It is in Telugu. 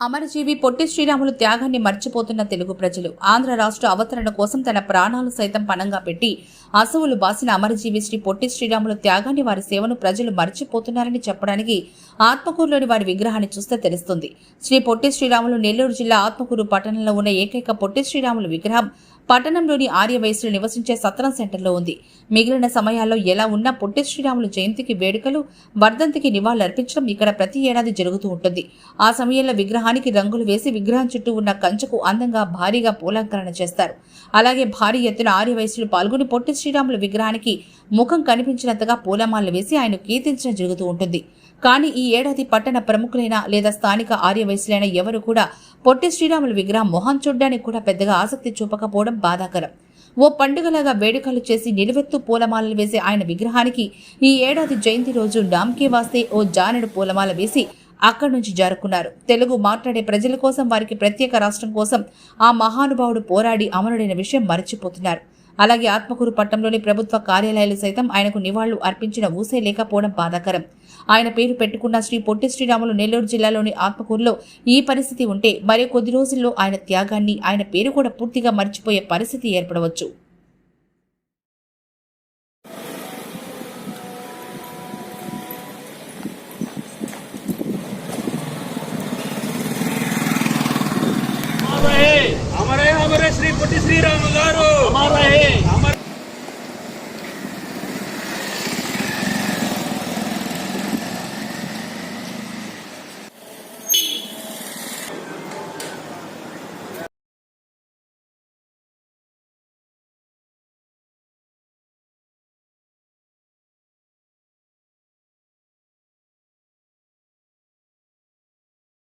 అమరజీవి పొట్టి శ్రీరాములు త్యాగాన్ని మర్చిపోతున్న తెలుగు ప్రజలు. ఆంధ్ర రాష్ట్ర అవతరణ కోసం తన ప్రాణాలు సైతం పణంగా పెట్టి అసవులు బాసిన అమరజీవి శ్రీ పొట్టి శ్రీరాములు త్యాగాన్ని వారి సేవను ప్రజలు మర్చిపోతున్నారని చెప్పడానికి ఆత్మకూరులోని వారి విగ్రహాన్ని చూస్తే తెలుస్తుంది. శ్రీ పొట్టి శ్రీరాములు నెల్లూరు జిల్లా ఆత్మకూరు పట్టణంలో ఉన్న ఏకైక పొట్టి శ్రీరాములు విగ్రహం పట్టణంలోని ఆర్య వయసులు నివసించే సత్రం సెంటర్లో ఉంది. మిగిలిన సమయాల్లో ఎలా ఉన్నా పొట్టి శ్రీరాములు జయంతికి వేడుకలు వర్ధంతికి నివాళులర్పించడం ఇక్కడ ప్రతి ఏడాది జరుగుతూ ఉంటుంది. ఆ సమయంలో విగ్రహం విగ్రహానికి రంగులు వేసి విగ్రహం చుట్టూ ఉన్న కంచెకు అందంగా భారీగా పూలంకరణ చేస్తారు. అలాగే భారీ ఎత్తున ఆర్య వయసులు పాల్గొని పొట్టి శ్రీరాములు విగ్రహానికి ముఖం కనిపించినంతగా పూలమాలలు వేసి ఆయన కీర్తించడం జరుగుతూ ఉంటుంది. కానీ ఈ ఏడాది పట్టణ ప్రముఖులైన లేదా స్థానిక ఆర్య వయసులైన ఎవరు కూడా పొట్టి శ్రీరాములు విగ్రహం మొహం చూడ్డానికి కూడా పెద్దగా ఆసక్తి చూపకపోవడం బాధాకరం. ఓ పండుగలాగా వేడుకలు చేసి నిలువెత్తు పూలమాలలు వేసే ఆయన విగ్రహానికి ఈ ఏడాది జయంతి రోజు డామ్కే వాస్తే ఓ జానెడు పూలమాల వేసి అక్కడి నుంచి జారుకున్నారు. తెలుగు మాట్లాడే ప్రజల కోసం వారికి ప్రత్యేక రాష్ట్రం కోసం ఆ మహానుభావుడు పోరాడి అమరుడైన విషయం మరచిపోతున్నారు. అలాగే ఆత్మకూరు పట్టణంలోని ప్రభుత్వ కార్యాలయాలు సైతం ఆయనకు నివాళులు అర్పించిన ఊసే లేకపోవడం బాధాకరం. ఆయన పేరు పెట్టుకున్న శ్రీ పొట్టి శ్రీరాములు నెల్లూరు జిల్లాలోని ఆత్మకూరులో ఈ పరిస్థితి ఉంటే మరే కొద్ది రోజుల్లో ఆయన త్యాగాన్ని ఆయన పేరు కూడా పూర్తిగా మర్చిపోయే పరిస్థితి ఏర్పడవచ్చు. శ్రీ పొట్టి శ్రీరాములు గారు.